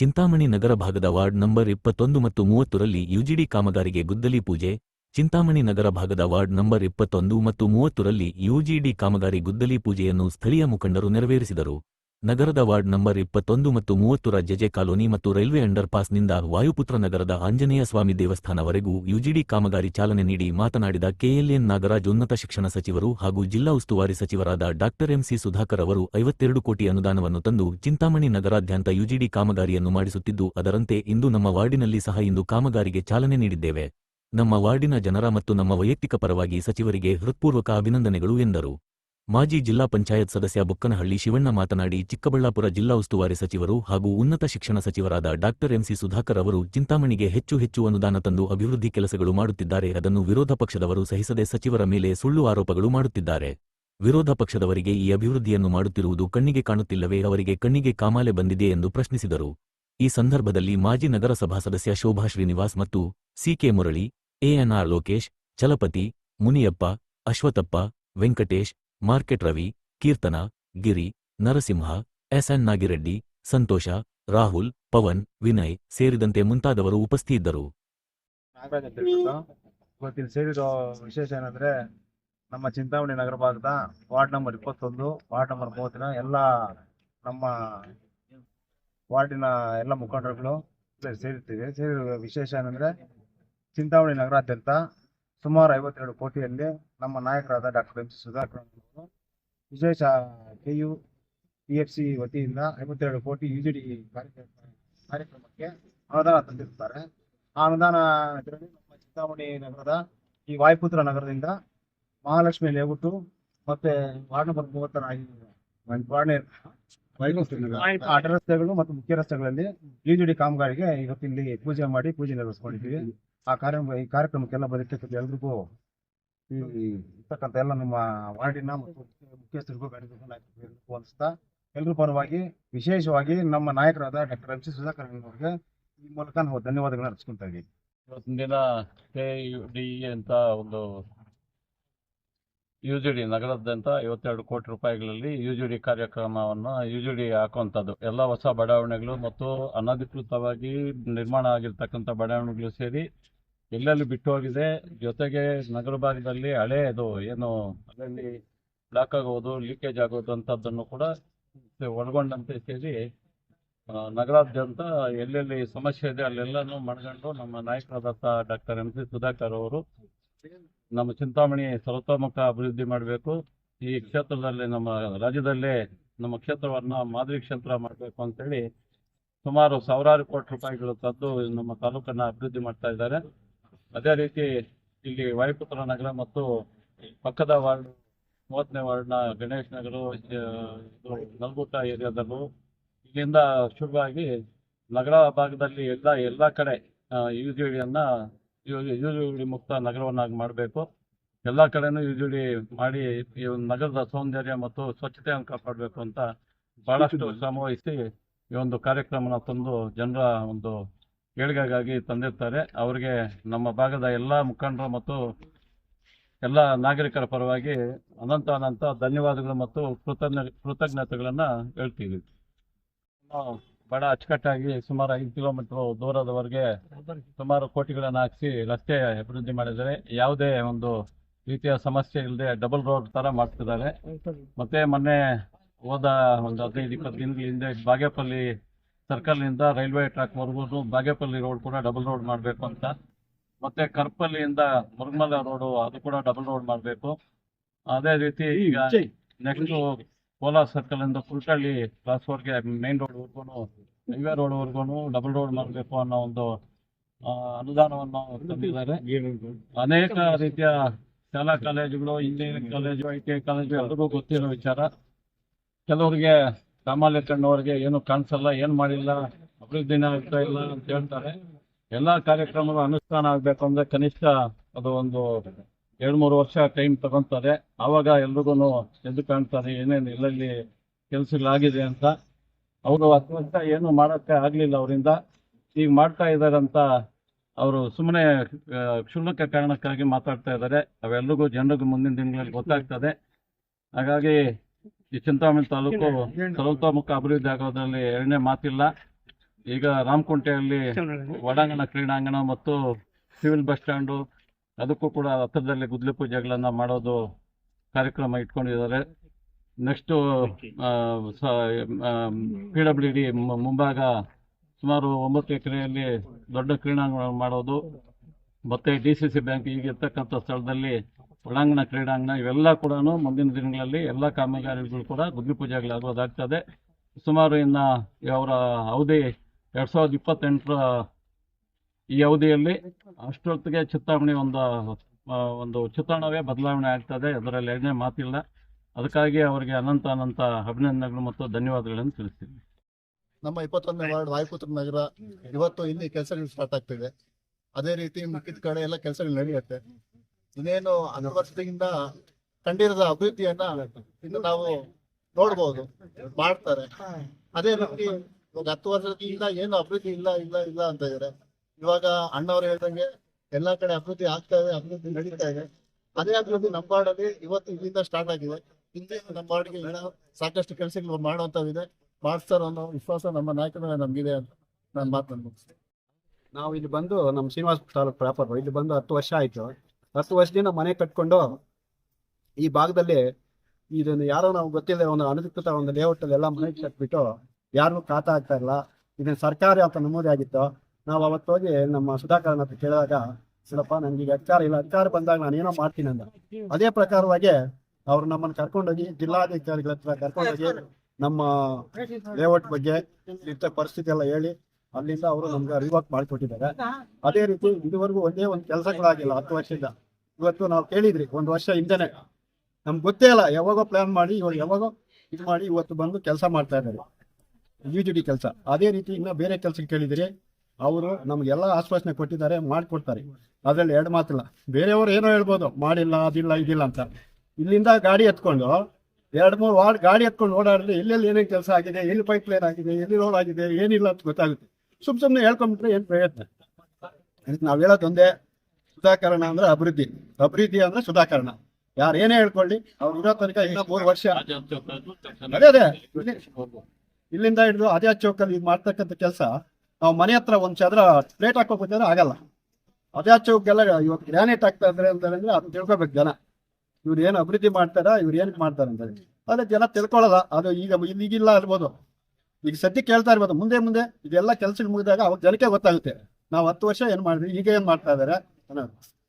ಚಿಂತಾಮಣಿ ನಗರ ಭಾಗದ ward number ಇಪ್ಪತ್ತೊಂದು ಮತ್ತು ಮೂವತ್ತರಲ್ಲಿ ಯುಜಿಡಿ ಕಾಮಗಾರಿಗೆ ಗುದ್ದಲಿ ಪೂಜೆ, ಚಿಂತಾಮಣಿ ನಗರ ಭಾಗದ ವಾರ್ಡ್ ನಂಬರ್ ಇಪ್ಪತ್ತೊಂದು ಮತ್ತು ಮೂವತ್ತರಲ್ಲಿ ಯುಜಿಡಿ ಕಾಮಗಾರಿ ಗುದ್ದಲಿ ಪೂಜೆಯನ್ನು ಸ್ಥಳೀಯ ಮುಖಂಡರು ನೆರವೇರಿಸಿದರು. ನಗರದ ವಾರ್ಡ್ ನಂಬರ್ ಇಪ್ಪತ್ತೊಂದು ಮತ್ತು ಮೂವತ್ತರ ಜೆಜೆ ಕಾಲೋನಿ ಮತ್ತು ರೈಲ್ವೆ ಅಂಡರ್ಪಾಸ್ನಿಂದ ವಾಯುಪುತ್ರ ನಗರದ ಆಂಜನೇಯ ಸ್ವಾಮಿ ದೇವಸ್ಥಾನವರೆಗೂ ಯುಜಿಡಿ ಕಾಮಗಾರಿ ಚಾಲನೆ ನೀಡಿ ಮಾತನಾಡಿದ ಕೆಎಲ್ಎನ್ ನಾಗರಾಜ್ ಉನ್ನತ ಶಿಕ್ಷಣ ಸಚಿವರು ಹಾಗೂ ಜಿಲ್ಲಾ ಉಸ್ತುವಾರಿ ಸಚಿವರಾದ ಡಾಕ್ಟರ್ ಎಂಸಿ ಸುಧಾಕರ್ ಅವರು ಐವತ್ತೆರಡು ಕೋಟಿ ಅನುದಾನವನ್ನು ತಂದು ಚಿಂತಾಮಣಿ ನಗರಾದ್ಯಂತ ಯುಜಿಡಿ ಕಾಮಗಾರಿಯನ್ನು ಮಾಡಿಸುತ್ತಿದ್ದು, ಅದರಂತೆ ಇಂದು ನಮ್ಮ ವಾರ್ಡಿನಲ್ಲಿ ಸಹ ಇಂದು ಕಾಮಗಾರಿಗೆ ಚಾಲನೆ ನೀಡಿದ್ದೇವೆ. ನಮ್ಮ ವಾರ್ಡಿನ ಜನರ ಮತ್ತು ನಮ್ಮ ವೈಯಕ್ತಿಕ ಪರವಾಗಿ ಸಚಿವರಿಗೆ ಹೃತ್ಪೂರ್ವಕ ಅಭಿನಂದನೆಗಳು ಎಂದರು. ಮಾಜಿ ಜಿಲ್ಲಾ ಪಂಚಾಯತ್ ಸದಸ್ಯ ಬೊಕ್ಕನಹಳ್ಳಿ ಶಿವಣ್ಣ ಮಾತನಾಡಿ, ಚಿಕ್ಕಬಳ್ಳಾಪುರ ಜಿಲ್ಲಾ ಉಸ್ತುವಾರಿ ಸಚಿವರು ಹಾಗೂ ಉನ್ನತ ಶಿಕ್ಷಣ ಸಚಿವರಾದ ಡಾಕ್ಟರ್ ಎಂಸಿ ಸುಧಾಕರ್ ಅವರು ಚಿಂತಾಮಣಿಗೆ ಹೆಚ್ಚು ಹೆಚ್ಚು ಅನುದಾನ ತಂದು ಅಭಿವೃದ್ಧಿ ಕೆಲಸಗಳು ಮಾಡುತ್ತಿದ್ದಾರೆ. ಅದನ್ನು ವಿರೋಧ ಪಕ್ಷದವರು ಸಹಿಸದೆ ಸಚಿವರ ಮೇಲೆ ಸುಳ್ಳು ಆರೋಪಗಳು ಮಾಡುತ್ತಿದ್ದಾರೆ. ವಿರೋಧ ಪಕ್ಷದವರಿಗೆ ಈ ಅಭಿವೃದ್ಧಿಯನ್ನು ಮಾಡುತ್ತಿರುವುದು ಕಣ್ಣಿಗೆ ಕಾಣುತ್ತಿಲ್ಲವೇ, ಅವರಿಗೆ ಕಣ್ಣಿಗೆ ಕಾಮಾಲೆ ಬಂದಿದೆ ಎಂದು ಪ್ರಶ್ನಿಸಿದರು. ಈ ಸಂದರ್ಭದಲ್ಲಿ ಮಾಜಿ ನಗರಸಭಾ ಸದಸ್ಯ ಶೋಭಾ ಶ್ರೀನಿವಾಸ್ ಮತ್ತು CK Murali, ANR Lokesh, Chalapathi, Muniyappa, Ashwathappa, Venkatesh market Ravi, Keerthana, Giri, Narasimha SN Nagireddy, Santosha, Rahul, Pavan, Vinay ಸೇರಿದಂತೆ ಮುಂತಾದವರು ಉಪಸ್ಥಿತಿದ್ದರು. ಸೇರಿರೋ ವಿಶೇಷ ಏನಂದ್ರೆ ನಮ್ಮ ಚಿಂತಾಮಣಿ ನಗರ ಭಾಗದ ವಾರ್ಡ್ ನಂಬರ್ ಇಪ್ಪತ್ತೊಂದು, ವಾರ್ಡ್ ನಂಬರ್ ಮೂವತ್ತಿನ ಎಲ್ಲ ನಮ್ಮ ವಾರ್ಡಿನ ಎಲ್ಲ ಮುಖಂಡರುಗಳು ಸೇರಿರ್ತೀವಿ. ಸೇರಿರೋ ವಿಶೇಷ ಏನಂದ್ರೆ ಚಿಂತಾಮಣಿ ನಗರಾದ್ಯಂತ ಸುಮಾರು ಐವತ್ತೆರಡು ಕೋಟಿಯಲ್ಲಿ ನಮ್ಮ ನಾಯಕರಾದ ಡಾಕ್ಟರ್ ಎಂ ಸಿ ಸುಧಾಕರ್ ಅವರು ವಿಶೇಷ K U P F C ವತಿಯಿಂದ ಐವತ್ತೆರಡು ಕೋಟಿ ಯು ಜಿ ಡಿ ಕಾರ್ಯಕ್ರಮಕ್ಕೆ ಅನುದಾನ ತಂದಿರ್ತಾರೆ ಆ ಅನುದಾನ ಇದರಲ್ಲಿ ನಮ್ಮ ಚಿಂತಾಮಣಿ ನಗರದ ಈ ವಾಯುಪುತ್ರ ನಗರದಿಂದ ಮಹಾಲಕ್ಷ್ಮಿ ಲೇಔಟು ಮತ್ತೆ ವಾರ್ಡ್ ನಂಬರ್ ಮೂವತ್ತರ ಅಡ್ಡ ರಸ್ತೆಗಳು ಮತ್ತು ಮುಖ್ಯ ರಸ್ತೆಗಳಲ್ಲಿ ಯು ಡಿ ಕಾಮಗಾರಿಗೆ ಇವತ್ತಿಲ್ಲಿ ಪೂಜೆ ಮಾಡಿ ಪೂಜೆ ನೆರವೇರಿಸ್ಕೊಂಡಿದ್ದೀವಿ. ಆ ಕಾರ್ಯ ಈ ಕಾರ್ಯಕ್ರಮಕ್ಕೆಲ್ಲ ಬದುಕಿರ್ತದೆ ಎಲ್ರಿಗೂ ಈ ಇರ್ತಕ್ಕಂಥ ಎಲ್ಲ ನಮ್ಮ ವಾರ್ಡಿನ ಮತ್ತು ಮುಖ್ಯಸ್ಥರಿಗೂ ನಾಯಕರಿಗೂ ವಂದಿಸ್ತಾ, ಎಲ್ರ ಪರವಾಗಿ ವಿಶೇಷವಾಗಿ ನಮ್ಮ ನಾಯಕರಾದ ಡಾಕ್ಟರ್ ಎಂ ಸಿ ಸುಧಾಕರ್ ಅವರಿಗೆ ಈ ಮೂಲಕ ನಾವು ಧನ್ಯವಾದಗಳನ್ನ ಅರ್ಪಿಸ್ಕೊಂತ ಇದ್ದೀವಿ. ಇವತ್ತಿನ ದಿನ ಕೆ ಡಿ ಅಂತ ಒಂದು ಯು ಜಿ ಡಿ ಐವತ್ತೆರಡು ಕೋಟಿ ರೂಪಾಯಿಗಳಲ್ಲಿ ಯು ಜಿ ಡಿ ಕಾರ್ಯಕ್ರಮವನ್ನು ಯು ಹಾಕುವಂಥದ್ದು. ಎಲ್ಲ ಹೊಸ ಬಡಾವಣೆಗಳು ಮತ್ತು ಅನಧಿಕೃತವಾಗಿ ನಿರ್ಮಾಣ ಆಗಿರ್ತಕ್ಕಂಥ ಬಡಾವಣೆಗಳು ಸೇರಿ ಎಲ್ಲೆಲ್ಲಿ ಬಿಟ್ಟು ಹೋಗಿದೆ ಜೊತೆಗೆ ನಗರ ಭಾಗದಲ್ಲಿ ಹಳೆಯದು ಏನು ಅದರಲ್ಲಿ ಬ್ಲಾಕ್ ಆಗೋದು ಲೀಕೇಜ್ ಆಗೋದು ಅಂಥದ್ದನ್ನು ಕೂಡ ಒಳಗೊಂಡಂತೆ ಸೇರಿ ನಗರಾದ್ಯಂತ ಎಲ್ಲೆಲ್ಲಿ ಸಮಸ್ಯೆ ಇದೆ ಅಲ್ಲೆಲ್ಲನೂ ಮನಗಂಡು ನಮ್ಮ ನಾಯಕರಾದಂಥ ಡಾಕ್ಟರ್ ಎಂ ಸಿ ಸುಧಾಕರ್ ಅವರು ನಮ್ಮ ಚಿಂತಾಮಣಿ ಸರ್ವತೋಮುಖ ಅಭಿವೃದ್ಧಿ ಮಾಡಬೇಕು. ಈ ಕ್ಷೇತ್ರದಲ್ಲಿ ನಮ್ಮ ರಾಜ್ಯದಲ್ಲೇ ನಮ್ಮ ಕ್ಷೇತ್ರವನ್ನ ಮಾದರಿ ಕ್ಷೇತ್ರ ಮಾಡಬೇಕು ಅಂತೇಳಿ ಸುಮಾರು ಸಾವಿರಾರು ಕೋಟಿ ರೂಪಾಯಿಗಳು ತಂದು ನಮ್ಮ ತಾಲೂಕನ್ನು ಅಭಿವೃದ್ಧಿ ಮಾಡ್ತಾ ಇದ್ದಾರೆ. ಅದೇ ರೀತಿ ಇಲ್ಲಿ ವಾಯುಪುತ್ರ ನಗರ ಮತ್ತು ಪಕ್ಕದ ವಾರ್ಡ್ ಮೂವತ್ತನೇ ವಾರ್ಡ್ನ ಗಣೇಶ್ ನಗರ ನಲ್ಗುಟ್ಟ ಏರಿಯಾದಲ್ಲೂ ಇಲ್ಲಿಂದ ಶುರುವಾಗಿ ನಗರ ಭಾಗದಲ್ಲಿ ಎಲ್ಲ ಎಲ್ಲ ಕಡೆ ಯು ಜಿ ಡಿಯನ್ನ ಯು ಜಿ ಡಿ ಮುಕ್ತ ನಗರವನ್ನಾಗಿ ಮಾಡಬೇಕು. ಎಲ್ಲ ಕಡೆನೂ ಯುಜುಡಿ ಮಾಡಿ ಈ ಒಂದು ನಗರದ ಸೌಂದರ್ಯ ಮತ್ತು ಸ್ವಚ್ಛತೆಯನ್ನು ಕಾಪಾಡಬೇಕು ಅಂತ ಬಹಳಷ್ಟು ಶ್ರಮವಹಿಸಿ ಈ ಒಂದು ಕಾರ್ಯಕ್ರಮನ ತಂದು ಜನರ ಒಂದು ಏಳಿಗೆಗಾಗಿ ತಂದಿರ್ತಾರೆ. ಅವರಿಗೆ ನಮ್ಮ ಭಾಗದ ಎಲ್ಲ ಮುಖಂಡರು ಮತ್ತು ಎಲ್ಲ ನಾಗರಿಕರ ಪರವಾಗಿ ಅನಂತ ಅನಂತ ಧನ್ಯವಾದಗಳು ಮತ್ತು ಕೃತಜ್ಞ ಕೃತಜ್ಞತೆಗಳನ್ನು ಹೇಳ್ತೀವಿ. ಬಹಳ ಅಚ್ಚುಕಟ್ಟಾಗಿ ಸುಮಾರು ಐದು ಕಿಲೋಮೀಟರ್ ದೂರದವರೆಗೆ ಸುಮಾರು ಕೋಟಿಗಳನ್ನು ಹಾಕಿಸಿ ರಸ್ತೆ ಅಭಿವೃದ್ಧಿ ಮಾಡಿದ್ದಾರೆ. ಯಾವುದೇ ಒಂದು ರೀತಿಯ ಸಮಸ್ಯೆ ಇಲ್ಲದೆ ಡಬಲ್ ರೋಡ್ ತರ ಮಾಡ್ತಿದ್ದಾರೆ. ಮತ್ತೆ ಮೊನ್ನೆ ಹೋದ ಒಂದು ಹದಿನೈದು ಇಪ್ಪತ್ತು ದಿನಗಳ ಹಿಂದೆ ಬಾಗೇಪಲ್ಲಿ ಸರ್ಕಲ್ನಿಂದ ರೈಲ್ವೆ ಟ್ರ್ಯಾಕ್ ವರ್ಗೂ ಬಾಗೇಪಲ್ಲಿ ರೋಡ್ ಕೂಡ ಡಬಲ್ ರೋಡ್ ಮಾಡಬೇಕು ಅಂತ. ಮತ್ತೆ ಕರ್ಪಲ್ಲಿಯಿಂದ ಮುರುಗಮಲ ರೋಡು ಅದು ಕೂಡ ಡಬಲ್ ರೋಡ್ ಮಾಡಬೇಕು. ಅದೇ ರೀತಿ ಈಗ ನೆಕ್ಸ್ಟ್ ಕೋಲಾರ್ ಸರ್ಕಲ್ ಇಂದ ಕುಲ್ಟಳ್ಳಿ ಕ್ರಾಸ್ ವರ್ಗೆ ಮೇನ್ ರೋಡ್ ವರ್ಗೂ ಹೈವೇ ರೋಡ್ ವರ್ಗು ಡಬಲ್ ರೋಡ್ ಮಾಡಬೇಕು ಅನ್ನೋ ಒಂದು ಅನುದಾನವನ್ನು ತಂದಿದ್ದಾರೆ. ಅನೇಕ ರೀತಿಯ ಶಾಲಾ ಕಾಲೇಜುಗಳು, engineering college, I T I college, ಎಲ್ರಿಗೂ ಗೊತ್ತಿರೋ ವಿಚಾರ. ಕೆಲವರಿಗೆ ಸಾಮಾನ್ಯ ಕಣ್ಣವರಿಗೆ ಏನು ಕಾಣಿಸಲ್ಲ, ಏನು ಮಾಡಿಲ್ಲ ಅಭಿವೃದ್ಧಿನೇ ಆಗ್ತಾ ಇಲ್ಲ ಅಂತ ಹೇಳ್ತಾರೆ. ಎಲ್ಲ ಕಾರ್ಯಕ್ರಮಗಳು ಅನುಷ್ಠಾನ ಆಗಬೇಕು ಅಂದರೆ ಕನಿಷ್ಠ ಅದು ಒಂದು ಎರಡ್ ಮೂರು ವರ್ಷ ಟೈಮ್ ತಗೊಂತಾರೆ. ಆವಾಗ ಎಲ್ರಿಗೂ ಎದ್ದು ಕಾಣ್ತಾರೆ ಏನೇನು ಎಲ್ಲೆಲ್ಲಿ ಕೆಲಸಗಳಾಗಿದೆ ಅಂತ. ಅವರು ಹತ್ತು ವರ್ಷ ಏನು ಮಾಡೋಕ್ಕೆ ಆಗಲಿಲ್ಲ ಅವರಿಂದ. ಈಗ ಮಾಡ್ತಾ ಇದ್ದಾರೆ ಅಂತ ಅವರು ಸುಮ್ಮನೆ ಕ್ಷುಲ್ಲಕ ಕಾರಣಕ್ಕಾಗಿ ಮಾತಾಡ್ತಾ ಇದ್ದಾರೆ ಅವೆಲ್ಲರಿಗೂ ಜನರಿಗೂ ಮುಂದಿನ ದಿನಗಳಲ್ಲಿ ಗೊತ್ತಾಗ್ತದೆ. ಹಾಗಾಗಿ ಈ ಚಿಂತಾಮಣಿ ತಾಲೂಕು ಸರ್ವತೋಮುಖ ಅಭಿವೃದ್ಧಿ ಆಗೋದ್ರಲ್ಲಿ ಎರಡನೇ ಮಾತಿಲ್ಲ. ಈಗ ರಾಮಕುಂಟೆಯಲ್ಲಿ ಒಡಾಂಗಣ ಕ್ರೀಡಾಂಗಣ ಮತ್ತು ಸಿವಿಲ್ ಬಸ್ ಸ್ಟ್ಯಾಂಡು ಅದಕ್ಕೂ ಕೂಡ ಹತ್ತಿರದಲ್ಲಿ ಗುದ್ಲಿ ಪೂಜೆಗಳನ್ನ ಮಾಡೋದು ಕಾರ್ಯಕ್ರಮ ಇಟ್ಕೊಂಡಿದ್ದಾರೆ. ನೆಕ್ಸ್ಟು ಪಿ ಡಬ್ಲ್ಯೂ ಡಿ ಮುಂಭಾಗ ಸುಮಾರು ಒಂಬತ್ತು ಎಕರೆಯಲ್ಲಿ ದೊಡ್ಡ ಕ್ರೀಡಾಂಗಣ ಮಾಡೋದು. ಮತ್ತೆ ಡಿ ಸಿ ಸಿ ಬ್ಯಾಂಕ್ ಈಗಿರ್ತಕ್ಕಂಥ ಸ್ಥಳದಲ್ಲಿ ಒಳಾಂಗಣ ಕ್ರೀಡಾಂಗಣ ಇವೆಲ್ಲ ಕೂಡ ಮುಂದಿನ ದಿನಗಳಲ್ಲಿ ಎಲ್ಲ ಕಾಮಗಾರಿಗಳು ಕೂಡ ಗುದ್ಲಿ ಪೂಜೆಗಳಾಗೋದಾಗ್ತದೆ ಸುಮಾರು ಇನ್ನು ಅವರ ಅವಧಿ ಎರಡು ಸಾವಿರದ ಇಪ್ಪತ್ತೆಂಟರ ಈ ಅವಧಿಯಲ್ಲಿ ಅಷ್ಟೊತ್ತಿಗೆ ಚಿತ್ತಾವಣೆ ಒಂದು ಒಂದು ಚಿತ್ರಣವೇ ಬದಲಾವಣೆ ಆಗ್ತದೆ. ಅದರಲ್ಲಿ ಎರಡನೇ ಮಾತಿಲ್ಲ. ಅದಕ್ಕಾಗಿ ಅವರಿಗೆ ಅನಂತ ಅನಂತ ಅಭಿನಂದನೆಗಳು ಮತ್ತು ಧನ್ಯವಾದಗಳನ್ನು ತಿಳಿಸ್ತೀನಿ. ನಮ್ಮ ಇಪ್ಪತ್ತೊಂದನೇ ವಾರ್ಡ್ ವಾಯುಪುತ್ರ ನಗರ ಇವತ್ತು ಇಲ್ಲಿ ಕೆಲಸಗಳು ಸ್ಟಾರ್ಟ್ ಆಗ್ತಿದೆ. ಅದೇ ರೀತಿ ಮಿಕ್ಕಿದ ಕಡೆ ಎಲ್ಲ ಕೆಲಸಗಳು ನಡೆಯುತ್ತೆ. ಇನ್ನೇನು ಹತ್ತು ವರ್ಷದಿಂದ ಕಂಡಿರದ ಅಭಿವೃದ್ಧಿಯನ್ನ ಇನ್ನು ನಾವು ನೋಡ್ಬೋದು, ಮಾಡ್ತಾರೆ. ಅದೇ ರೀತಿ ಇವಾಗ ಹತ್ತು ವರ್ಷದಿಂದ ಏನು ಅಭಿವೃದ್ಧಿ ಇಲ್ಲ ಇಲ್ಲ ಇಲ್ಲ ಅಂತ ಇದಾರೆ ಇವಾಗ ಅಣ್ಣವ್ರು ಹೇಳ್ದಂಗೆ ಎಲ್ಲಾ ಕಡೆ ಅಭಿವೃದ್ಧಿ ಆಗ್ತಾ ಇದೆ, ಅಭಿವೃದ್ಧಿ ನಡೀತಾ ಇದೆ. ಅದೇ ಅಭಿವೃದ್ಧಿ ನಮ್ಮ ವಾರ್ಡಲ್ಲಿ ಇವತ್ತು ಇಲ್ಲಿಂದ ಸ್ಟಾರ್ಟ್ ಆಗಿದೆ. ಹಿಂದೆ ನಮ್ಮ ಏನೋ ಸಾಕಷ್ಟು ಕೆಲಸಗಳು ಮಾಡುವಂತವಿದೆ ಮಾಡ್ತಾರ ಅನ್ನೋ ವಿಶ್ವಾಸ ನಮ್ಮ ನಾಯಕರ ನಮ್ಗಿದೆ ಅಂತ ನಾನು ಮಾತನ್ನು ಮುಗಿಸ್ತೇನೆ. ನಾವು ಇಲ್ಲಿ ಬಂದು ನಮ್ಮ ಶ್ರೀನಿವಾಸ ತಾಲೂಕು ಪ್ರಾಪರ್, ಇಲ್ಲಿ ಬಂದು ಹತ್ತು ವರ್ಷ ಆಯ್ತು. ಹತ್ತು ವರ್ಷದಿಂದ ಮನೆ ಕಟ್ಕೊಂಡು ಈ ಭಾಗದಲ್ಲಿ ಇದನ್ನು ಯಾರೋ ನಾವು ಗೊತ್ತಿಲ್ಲ ಒಂದು ಅನಧಿಕೃತ ಒಂದು ಲೇಔಟ್ ಎಲ್ಲ ಮನೆ ಕಟ್ಬಿಟ್ಟು ಯಾರಿಗೂ ಖಾತ ಆಗ್ತಾ ಇಲ್ಲ. ಇದನ್ನ ಸರ್ಕಾರಿ ಅಂತ ನಮೂದಿ ಆಗಿತ್ತು. ನಾವು ಅವತ್ತೋಗಿ ನಮ್ಮ ಸುಧಾಕರನ್ ಹತ್ರ ಕೇಳಿದಾಗ ಇಲ್ಲಪ್ಪ ನನ್ಗೆ ಈಗ ಅಧಿಕಾರ ಇಲ್ಲ. ಅಧಿಕಾರ ಬಂದಾಗ ನಾನು ಏನೋ ಮಾಡ್ತೀನಿ ಅಂದ. ಅದೇ ಪ್ರಕಾರವಾಗಿ ಅವ್ರು ನಮ್ಮನ್ನು ಕರ್ಕೊಂಡೋಗಿ, ಜಿಲ್ಲಾಧಿಕಾರಿಗಳ ಹತ್ರ ಕರ್ಕೊಂಡೋಗಿ, ನಮ್ಮ ಲೇಔಟ್ ಬಗ್ಗೆ ಇಂಥ ಪರಿಸ್ಥಿತಿ ಎಲ್ಲ ಹೇಳಿ, ಅಲ್ಲಿಂದ ಅವರು ನಮ್ಗೆ ರಿವರ್ಕ್ ಮಾಡಿಕೊಟ್ಟಿದ್ದಾರೆ. ಅದೇ ರೀತಿ ಇದುವರೆಗೂ ಒಂದೇ ಒಂದು ಕೆಲಸಗಳಾಗಿಲ್ಲ, ಹತ್ತು ವರ್ಷದಿಂದ. ಇವತ್ತು ನಾವು ಕೇಳಿದ್ರಿ, ಒಂದು ವರ್ಷ ಹಿಂದೆನೆ. ನಮ್ಗೆ ಗೊತ್ತೇ ಇಲ್ಲ, ಯಾವಾಗೋ ಪ್ಲಾನ್ ಮಾಡಿ, ಇವಾಗ ಯಾವಾಗೋ ಇದು ಮಾಡಿ ಇವತ್ತು ಬಂದು ಕೆಲಸ ಮಾಡ್ತಾ ಇದ್ದಾರೆ. ಯು ಜಿ ಡಿ ಕೆಲಸ. ಅದೇ ರೀತಿ ಇನ್ನ ಬೇರೆ ಕೆಲಸಕ್ಕೆ ಕೇಳಿದಿರಿ. ಅವರು ನಮ್ಗೆಲ್ಲ ಆಶ್ವಾಸನೆ ಕೊಟ್ಟಿದ್ದಾರೆ, ಮಾಡಿಕೊಡ್ತಾರೆ. ಅದ್ರಲ್ಲಿ ಎರಡು ಮಾತಿಲ್ಲ. ಬೇರೆಯವರು ಏನೋ ಹೇಳ್ಬೋದು, ಮಾಡಿಲ್ಲ, ಅದಿಲ್ಲ, ಇದಿಲ್ಲ ಅಂತ. ಇಲ್ಲಿಂದ ಗಾಡಿ ಎತ್ಕೊಂಡು, ಎರಡು ಮೂರು ವಾರ್ಡ್ ಗಾಡಿ ಎತ್ಕೊಂಡು ಓಡಾಡಿದ್ರೆ ಎಲ್ಲೆಲ್ಲಿ ಏನೇನು ಕೆಲಸ ಆಗಿದೆ, ಎಲ್ಲಿ ಪೈಪ್ ಲೈನ್ ಆಗಿದೆ, ಎಲ್ಲಿ ರೋಡ್ ಆಗಿದೆ, ಏನಿಲ್ಲ ಅಂತ ಗೊತ್ತಾಗುತ್ತೆ. ಸುಮ್ ಸುಮ್ಮನೆ ಹೇಳ್ಕೊಂಡ್ಬಿಟ್ರೆ ಏನು ಪ್ರಯತ್ನ. ಅದಕ್ಕೆ ನಾವು ಹೇಳೋದು ಒಂದೇ, ಸುಧಾಕರಣ ಅಂದ್ರೆ ಅಭಿವೃದ್ಧಿ. ಅಭಿವೃದ್ಧಿ ಅಂದ್ರೆ ಸುಧಾಕರಣ. ಯಾರು ಏನೇ ಹೇಳ್ಕೊಳ್ಳಿ, ಅವ್ರು ಇರೋ ತನಕ ಇನ್ನೂ ಮೂರು ವರ್ಷ. ಅದೇ ಅದೇ. ಇಲ್ಲಿಂದ ಹಿಡಿದು ಅದೇ ಚೌಕಲ್ಲಿ ಮಾಡ್ತಕ್ಕಂಥ ಕೆಲಸ ನಾವು ಮನೆ ಹತ್ರ ಒಂದ್ ಚದ್ರ ಪ್ಲೇಟ್ ಹಾಕೋಬೋದ್ರೆ ಆಗಲ್ಲ. ಅದೇ ಇವಾಗ ಗ್ರಾನೈಟ್ ಹಾಕ್ತಾ ಇದ್ದಾರೆ ಅಂತ ಅಂದ್ರೆ ಅದನ್ನ ತಿಳ್ಕೊಬೇಕು ಜನ. ಇವ್ರು ಏನು ಅಭಿವೃದ್ಧಿ ಮಾಡ್ತಾರ, ಇವ್ರು ಏನಕ್ಕೆ ಮಾಡ್ತಾರೆ ಅಂತ ಹೇಳಿ. ಅದೇ ಜನ ತಿಳ್ಕೊಳಲ್ಲ. ಅದು ಈಗ ಈಗಿಲ್ಲ ಇರ್ಬೋದು ಈಗ ಸದ್ಯ ಕೇಳ್ತಾ ಇರ್ಬೋದು. ಮುಂದೆ ಮುಂದೆ ಇದೆಲ್ಲ ಕೆಲಸ ಮುಗಿದಾಗ ಅವಾಗ ಜನಕ್ಕೆ ಗೊತ್ತಾಗುತ್ತೆ. ನಾವು ಹತ್ತು ವರ್ಷ ಏನ್ ಮಾಡಿದ್ವಿ, ಈಗ ಏನ್ ಮಾಡ್ತಾ ಇದಾರೆ ಅನ್ನೋದು.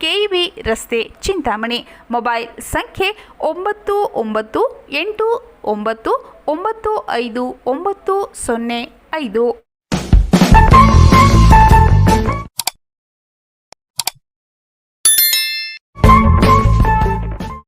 ಕೆಇಬಿ ರಸ್ತೆ ಚಿಂತಾಮಣಿ. ಮೊಬೈಲ್ ಸಂಖ್ಯೆ ಒಂಬತ್ತು ಒಂಬತ್ತು ಎಂಟು ಒಂಬತ್ತು ಒಂಬತ್ತು ಐದು ಒಂಬತ್ತು ಸೊನ್ನೆ ಐದು.